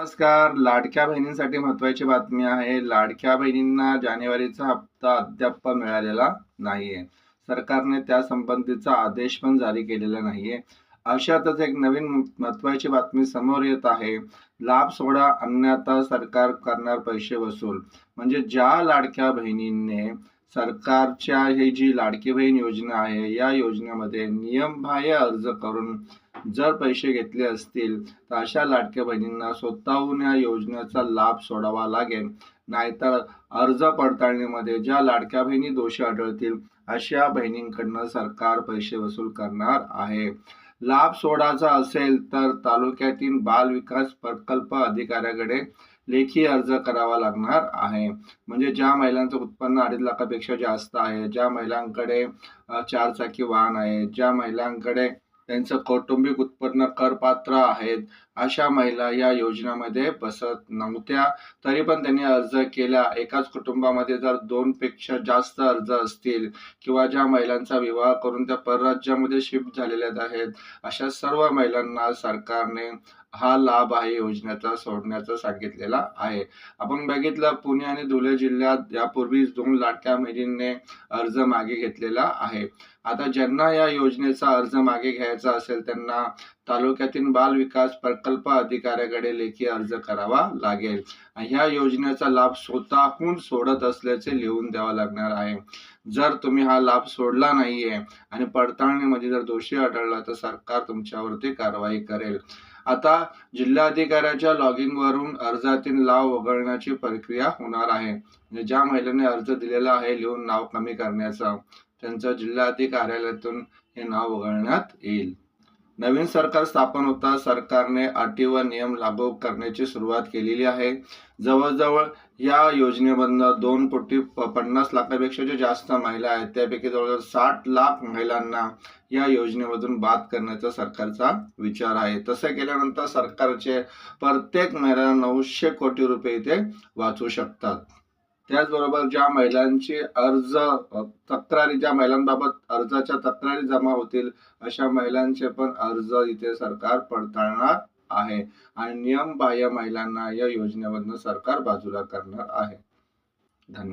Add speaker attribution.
Speaker 1: नमस्कार. लाडक्या बहिणींसाठी महत्वाची बातमी आहे. लाडक्या बहिणींना जानेवारीचा हप्ता अद्याप मिळालेला नाहीये. सरकारने त्या संबंधीचा आदेश पण जारी केलेला नाहीये. अशातच एक नवीन महत्वाची बातमी समोर येत आहे. लाभ सोडा अन्यथा सरकार करणार पैसे वसूल. म्हणजे ज्या लाडक्या बहिणींनी सरकारच्या ही जी लाडकी बहीण योजना आहे या योजनेमध्ये नियमबाह्य अर्ज करून जर पैसे घेतले असतील तर अशा लाडक्या बहिणींना स्वतःहून या योजनेचा लाभ सोडावा लागेल. नाहीतर अर्ज पडताळणीमध्ये ज्या लाडक्या बहिणी दोषी आढळतील अशा बहिणींकडनं सरकार पैसे वसूल करणार आहे. लाभ सोडायचा असेल तर तालुक्यातील बाल विकास प्रकल्प अधिकाऱ्याकडे लेखी अर्ज करावा लागणार आहे. म्हणजे ज्या महिलांचं उत्पन्न अडीच लाखापेक्षा जास्त आहे ज्या महिलांकडे चारचाकी वाहन आहे ज्या महिलांकडे त्यांचं कौटुंबिक उत्पन्न करपात्र आहेत. अशा महिला या योजनेमध्ये बसत नव्हत्या. तरी पण त्यांनी अर्ज केला. एकाच कुटुंबामध्ये जर दोनपेक्षा जास्त अर्ज असतील किंवा ज्या महिलांचा विवाह करून त्या परराज्यामध्ये शिफ्ट झालेल्या आहेत अशा सर्व महिलांना सरकारने हा लाभ आहे योजनेचा सोडण्याचं सांगितलेला आहे. आपण बघितलं पुणे आणि धुळे जिल्ह्यात यापूर्वी दोन लाटक्या बहिणींनी अर्ज मागे घेतलेला आहे. आता ज्यांना या योजनेचा अर्ज मागे घ्यायचा करायचा असेल त्यांना तालुक्यातील बाल विकास प्रकल्प अधिकाऱ्याकडे लेखी अर्ज करावा लागेल. ह्या योजनेचा लाभ स्वतःहून सोडत असल्याचे लिहून द्यावा लागणार आहे. जर तुम्ही हा लाभ सोडला नाहीये आणि पडताळणीमध्ये जर दोषी आढळला तर सरकार तुमच्यावरती कारवाई करेल. आता जिल्हाधिकाऱ्याच्या लॉगिंग वरून अर्जातील लाभ वगळण्याची प्रक्रिया होणार आहे. ज्या महिलेने अर्ज दिलेला आहे लिहून नाव कमी करण्याचा. त्यांच्या जिल्हाधिकारी कार्यालयातून हे नाव वगळण्यात येईल. नवीन सरकार स्थापन होता सरकारने अटी व नियम लागू करण्याची सुरुवात केलेली आहे. जवळजवळ या योजनेमधनं दोन कोटी पन्नास लाखापेक्षा जे जास्त महिला आहेत त्यापैकी जवळजवळ साठ लाख महिलांना या योजनेमधून बाद करण्याचा सरकारचा विचार आहे. तसं केल्यानंतर सरकारचे प्रत्येक महिला नऊशे कोटी रुपये इथे वाचू शकतात. त्याचबरोबर ज्या महिलांचे अर्ज तक्रारी ज्या महिलांबाबत अर्जाच्या तक्रारी जमा होतील अशा महिलांचे पण अर्ज इथे सरकार पडताळणार आहे. आणि नियमबाह्य महिलांना या योजनेमधनं सरकार बाजूला करणार आहे.